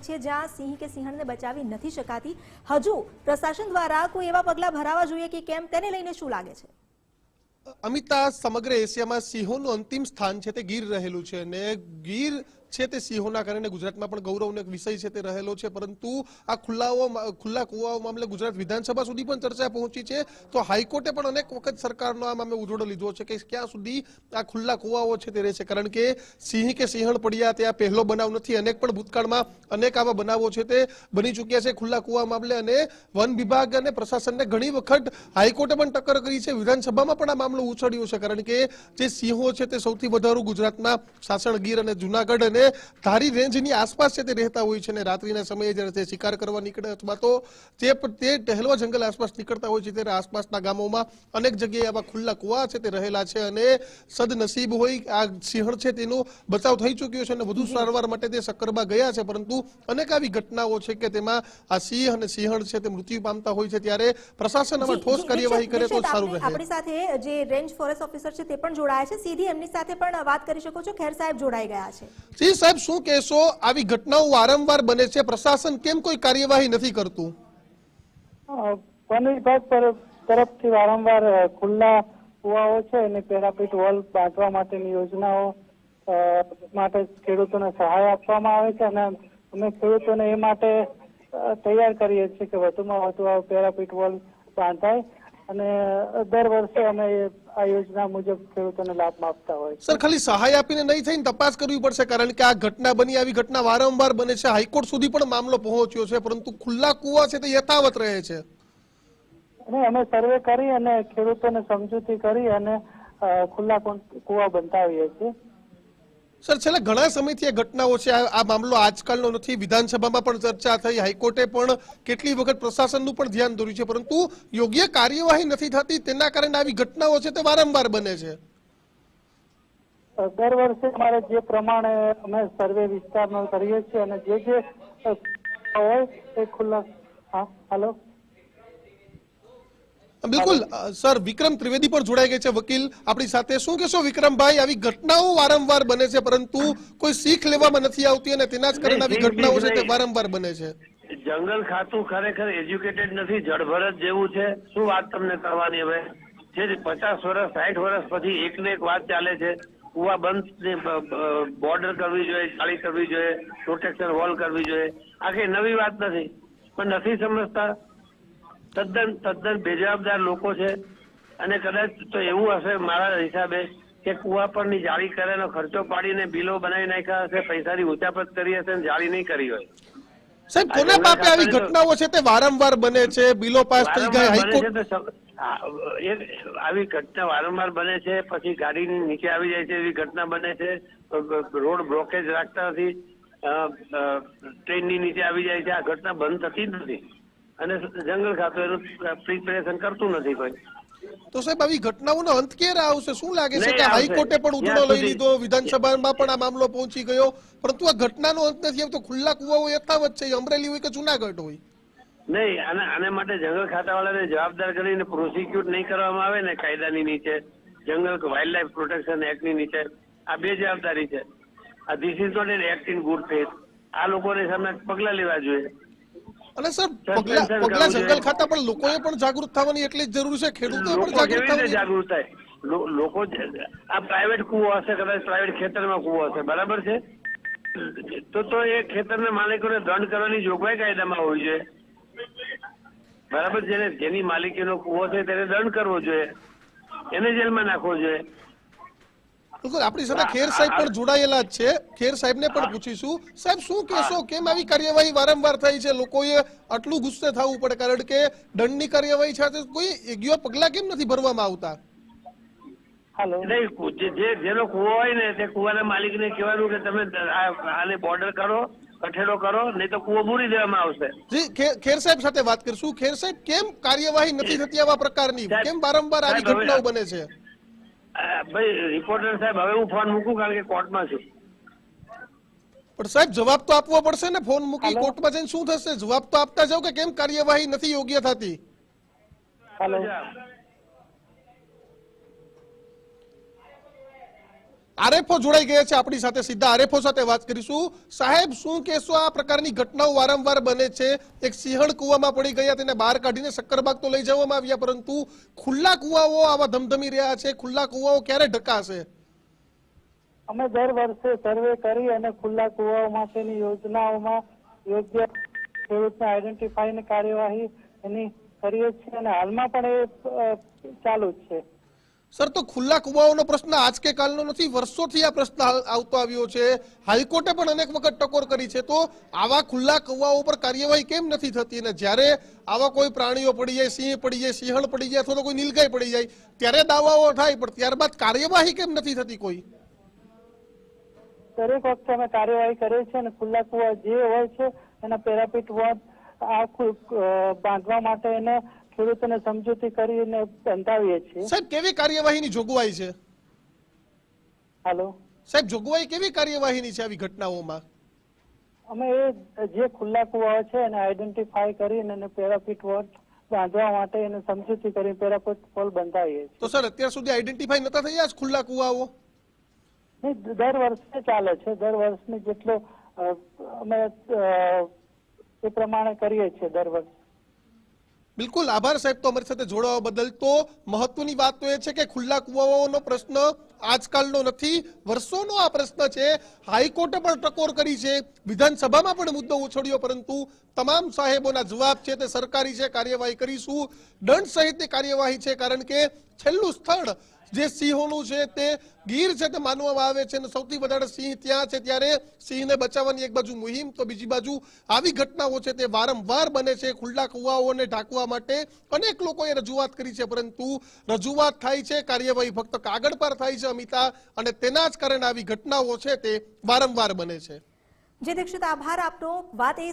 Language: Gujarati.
છે જ્યાં સિંહ કે સિંહણને બચાવી નથી શકાતી. હજુ પ્રશાસન દ્વારા કોઈ એવા પગલા ભરાવા જોઈએ કે કેમ તેને લઈને શું લાગે છે? અમિતા, સમગ્ર એશિયામાં સિંહોનું અંતિમ સ્થાન છે તે ગીર રહેલું છે અને ગીર છે તે સિંહોના કારણે ગુજરાતમાં પણ ગૌરવનો એક વિષય છે તે રહેલો છે. પરંતુ આ ખુલ્લાઓ ખુલ્લા કુવાઓ મામલે ગુજરાત વિધાનસભા સુધી પણ ચર્ચા પહોંચી છે. તો હાઈકોર્ટે પણ અનેક વખત સરકારનો આ મામલે ઉજોડો લીધો છે કે ક્યાં સુધી આ ખુલ્લા કુવાઓ છે તે રહેશે. કારણ કે સિંહ કે સિંહણ પડ્યા તે આ પહેલો બનાવ નથી. અનેક પણ ભૂતકાળમાં અનેક આવા બનાવો છે તે બની ચૂક્યા છે ખુલ્લા કુવા મામલે. અને વન વિભાગ અને પ્રશાસનને ઘણી વખત હાઈકોર્ટે પણ ટક્કર કરી છે. વિધાનસભામાં પણ આ મામલો ઉછળ્યો છે. કારણ કે જે સિંહો છે તે સૌથી વધારે ગુજરાતમાં સાસણ ગીર અને જુનાગઢ અને ધારી રેન્જની આસપાસ છે તે રહેતા હોય છે અને રાત્રિના સમયે જ્યારે તે શિકાર કરવા નીકળે અથવા તો તે તે ટહેલવા જંગલ આસપાસ નીકળતા હોય છે ત્યારે આસપાસના ગામોમાં અનેક જગ્યાએ આવા ખુલ્લા કુવા છે તે રહેલા છે અને સદનસીબ હોય આ સિંહણ છે તેનો બચાવ થઈ ચૂક્યો છે અને વધુ સારવાર માટે તે સક્કરબા ગયા છે. પરંતુ અનેક આવી ઘટનાઓ છે કે તેમાં આ સિંહ અને સિંહણ છે તે મૃત્યુ પામતા હોય છે ત્યારે પ્રશાસન આમાં ઠોસ કાર્યવાહી કરે તો સારું રહે. આપણી સાથે જે રેન્જ ફોરેસ્ટ ઓફિસર છે તે પણ જોડાયા છે. સીધી એમની સાથે પણ વાત કરી શકો છો. ખેર સાહેબ જોડાઈ ગયા છે. જી સાહેબ, શું કહેશો? આવી ઘટનાઓ વારંવાર બને છે. પ્રશાસન કેમ કોઈ કાર્યવાહી નથી કરતું? વન વિભાગ તરફથી વારંવાર ખુલ્લા કુવાઓ છે અને પેરાપીટ વોલ બાંધવા માટેની યોજનાઓ માટે ખેડૂતોને સહાય આપવામાં આવે છે અને અમે ખેડૂતોને એ માટે તૈયાર કરીએ છીએ કે વધુમાં વધુ પેરાપીટ વોલ બાંધાય. અને દર વર્ષે અમે આ યોજના મુજબ ખેડૂતોને લાભ આપતા હોય. સર ખાલી સહાય આપીને નહીં થઈને તપાસ કરવી પડશે કારણ કે આ ઘટના બની આવી ઘટના વારંવાર બને છે. હાઈકોર્ટ સુધી પણ મામલો પહોંચ્યો છે પરંતુ ખુલ્લા કુવા છે તે યથાવત રહે છે. અને અમે સર્વે કરી અને ખેડૂતોને સમજૂતી કરી અને ખુલ્લા કુવા બંધાવીએ છીએ. સર, છેલ્લા ઘણા સમયથી આ ઘટનાઓ છે. આ મામલો આજકાલનો નથી. વિધાનસભામાં પણ ચર્ચા થઈ. હાઈકોર્ટે પણ કેટલી વખત પ્રશાસનનું પણ ધ્યાન દોર્યું છે. પરંતુ યોગ્ય કાર્યવાહી નથી થતી. તેના કારણે આવી ઘટનાઓ છે તે વારંવાર બને છે. દર વર્ષે અમારે જે પ્રમાણે અમે સર્વે વિસ્તારનો કરીએ છીએ અને જે જે હોય એ ખુલ્લા હા, હાલો. બિલકુલ સર વિક્રમ ત્રિવેદી પણ જોડાઈ ગયા છે વકીલ. આપણી સાથે શું કહેશો વિક્રમભાઈ? આવી ઘટનાઓ વારંવાર બને છે પરંતુ કોઈ શીખ લેવામાં નથી આવતી અને તેના જ કારણે આવી ઘટનાઓ છે તે વારંવાર બને છે. જંગલ ખાતું ખરેખર એજ્યુકેટેડ નથી જળભરત જેવું છે. શું વાત તમને કરવાની હવે? જે પચાસ વર્ષ સાઠ વર્ષ પછી એક ને એક વાત ચાલે છે કુવા બંધ બોર્ડર કરવી જોઈએ ચાળી કરવી જોઈએ પ્રોટેક્શન વોલ કરવી જોઈએ. આખી નવી વાત નથી. પણ નથી સમજતા તદ્દન તદ્દન બેજવાબદાર લોકો છે. અને કદાચ તો એવું હશે મારા હિસાબે કે કુવા પરની જાળી કરેલો ખર્ચો પાડીને બિલો બનાવી નાખ્યા હશે પૈસાની ઉચાપત કરી હશે ને જાળી નહીં કરી હોય. સાહેબ કોના પાપે આવી ઘટનાઓ છે તે વારંવાર બને છે? બિલો પાસ થઈ ગયા હાઈકોર્ટ આવી ઘટના વારંવાર બને છે પછી ગાડીની નીચે આવી જાય છે એવી ઘટના બને છે. રોડ બ્લોકેજ રાખતા નથી. ટ્રેનની નીચે આવી જાય છે. આ ઘટના બંધ થતી જ નથી. અને જંગલ ખાતું એનું પ્રિપેરેશન કરતું નથી કોઈ. તો સાહેબ આવી ઘટનાઓનો અંત ક્યારે આવશે? શું લાગે છે કે. હાઈકોર્ટે પણ ઉજળો લઈ લીધો વિધાનસભામાં પણ આ મામલો પહોંચી ગયો? પરંતુ આ ઘટનાનો અંત નથી આવતો. ખુલ્લા કુવાઓ યથાવત છે. અમરેલી હોય કે જુનાગઢ હોય? નહીં અને આને માટે જંગલ ખાતાવાળાને જવાબદાર કરીને પ્રોસિક્યુટ નહીં કરવામાં આવે ને કાયદાની નીચે. જંગલ વાઇલ્ડ લાઇફ પ્રોટેક્શન એક્ટની નીચે. આ બે જવાબદારી છે. આ this is not an act in good faith આ લોકોને સામે પગલા લેવા જોઈએ. અને સર પગલા પગલા જંગલ ખાતા પણ લોકોએ પણ જાગૃત થવાની એટલી જ જરૂર છે ખેડૂતોએ પણ જાગૃત થવાની જાગૃત થાય? લોકો આ પ્રાઇવેટ કૂવો હશે કદાચ પ્રાઇવેટ ખેતરમાં કૂવો હશે બરાબર છે? તો તો એ ખેતરના માલિકોને દંડ કરવાની જોગવાઈ કાયદામાં હોવી જોઈએ. બરાબર જેને જેની માલિકીનો કૂવો છે તેને દંડ કરવો જોઈએ. એને જેલમાં નાખવો જોઈએ. બિલકુલ આપણી સાથે ખેર સાહેબ પણ જોડાયેલા જ છે. ખેર સાહેબને પણ પૂછીશું. સાહેબ શું કહેશો કેમ આવી કાર્યવાહી વારંવાર થઈ છે? લોકોએ આટલું ગુસ્સે થવું પડે કારણ કે દંડની કાર્યવાહી સાથે કોઈ યોગ્ય પગલા કેમ નથી ભરવામાં આવતા? જે જે- જેનો કુવો હોય ને તે કૂવાના માલિકને કહેવાનું કે તમે આને બોર્ડર કરો કઠેડો કરો નહીં તો કુવો બૂરી દેવામાં આવશે. જી ખેર સાહેબ સાથે વાત કરશું. ખેર સાહેબ કેમ કાર્યવાહી નથી થતી આવા પ્રકારની? કેમ વારંવાર આવી ઘટનાઓ બને છે? ભાઈ રિપોર્ટર સાહેબ હવે હું ફોન મૂકું કારણ કે કોર્ટમાં છું. પણ સાહેબ જવાબ તો આપવો પડશે ને ફોન મૂકી? કોર્ટમાં જઈને શું થશે? જવાબ તો આપતા જાવ કે કેમ કાર્યવાહી નથી યોગ્ય થતી? હાલો આરએફઓ જોડાઈ ગયા છે આપણી સાથે. સીધા આરએફઓ સાથે વાત કરીશું. સાહેબ, શું કહેશો આ પ્રકારની ઘટનાઓ વારંવાર બને છે? એક સિંહણ કુવામાં પડી ગયા, તેને બહાર કાઢીને શક્કરબાગ તો લઈ જવામાં આવ્યા, પરંતુ ખુલ્લા કુવાઓ આવા ધમધમી રહ્યા છે. ખુલ્લા કુવાઓ ક્યારે ઢકાશે? અમે દર વર્ષે સર્વે કરી અને ખુલ્લા કુવાઓ માટેની યોજનાઓમાં યોગ્ય ખેડૂતને આઈડેન્ટિફાઈની કાર્યવાહી એની કરીએ છીએ અને હાલમાં પણ એ ચાલુ જ છે. સર, તો ખુલ્લા કુવાઓનો પ્રશ્ન આજ કે કાલનો નથી. વર્ષોથી આ પ્રશ્ન આવતો આવ્યો છે. હાઈકોર્ટે પણ અનેક વખત ટકોર કરી છે. તો આવા ખુલ્લા કુવાઓ પર કાર્યવાહી કેમ નથી થતી? અને જ્યારે આવા કોઈ પ્રાણીઓ પડી જાય, સિંહ પડી જાય, સિંહણ પડી જાય અથવા તો કોઈ નીલગાય પડી જાય, ત્યારે દાવાઓ થાય પણ ત્યારબાદ કાર્યવાહી કેમ નથી થતી કોઈ? દરેક વખતે અમે કાર્યવાહી કરીએ છીએ અને ખુલ્લા કુવા જે હોય છે, એના પેરાપીટ વોર્ડ આ બાંધવા માટે એને ખેડૂતોને સમજૂતી કરીને બંધાવીએ છીએ. સાહેબ કેવી કાર્યવાહીની જોગવાઈ છે? હાલો. સાહેબ જોગવાઈ કેવી કાર્યવાહીની છે આવી ઘટનાઓમાં? અમે એ જે ખુલ્લા કુવાઓ છે એને આઈડેન્ટિફાઈ કરીને એને પેરાપીટ વોર્ડ બાંધવા માટે એને સમજૂતી કરીને પેરાપીટ પોલ બંધાવીએ છીએ. તો સર અત્યાર સુધી આઈડેન્ટિફાઈ નતા થયા ખુલ્લા કુવાઓ? નહીં, દર વર્ષે ચાલે છે. દર વર્ષની જેટલો અમે એ પ્રમાણે કરીએ છીએ દર વર્ષે. બિલકુલ આભાર સાહેબ, તો અમારી સાથે જોડાવા બદલ. તો મહત્વની વાત તો એ છે કે ખુલ્લા કુવાઓનો પ્રશ્ન આજકાલનો નથી, વર્ષોનો આ પ્રશ્ન છે. હાઈકોર્ટે પણ ટકોર કરી છે. વિધાનસભામાં પણ મુદ્દો ઉછળ્યો, પરંતુ તમામ સાહેબોના જવાબ છે તે સરકારી છે, કાર્યવાહી કરીશું. દંડ સહિતની કાર્યવાહી છે, કારણ કે છેલ્લું સ્થળ જે સિંહોનું છે તે ગીર છે તે માનવામાં આવે છે અને સૌથી વધારે સિંહ ત્યાં છે ત્યારે સિંહને બચાવવાની એક બાજુ મુહિમ, તો બીજી બાજુ આવી ઘટનાઓ છે તે વારંવાર બને છે ખુલ્લા કુવાઓને ઢાંકવા માટે. અનેક લોકોએ રજૂઆત કરી છે, પરંતુ રજૂઆત થાય છે, કાર્યવાહી ફક્ત કાગળ પર થાય છે અમિતા, અને તેના જ કારણે આવી ઘટનાઓ છે તે વારંવાર બને છે. જે દીક્ષિત, આભાર આપનો. વાત એ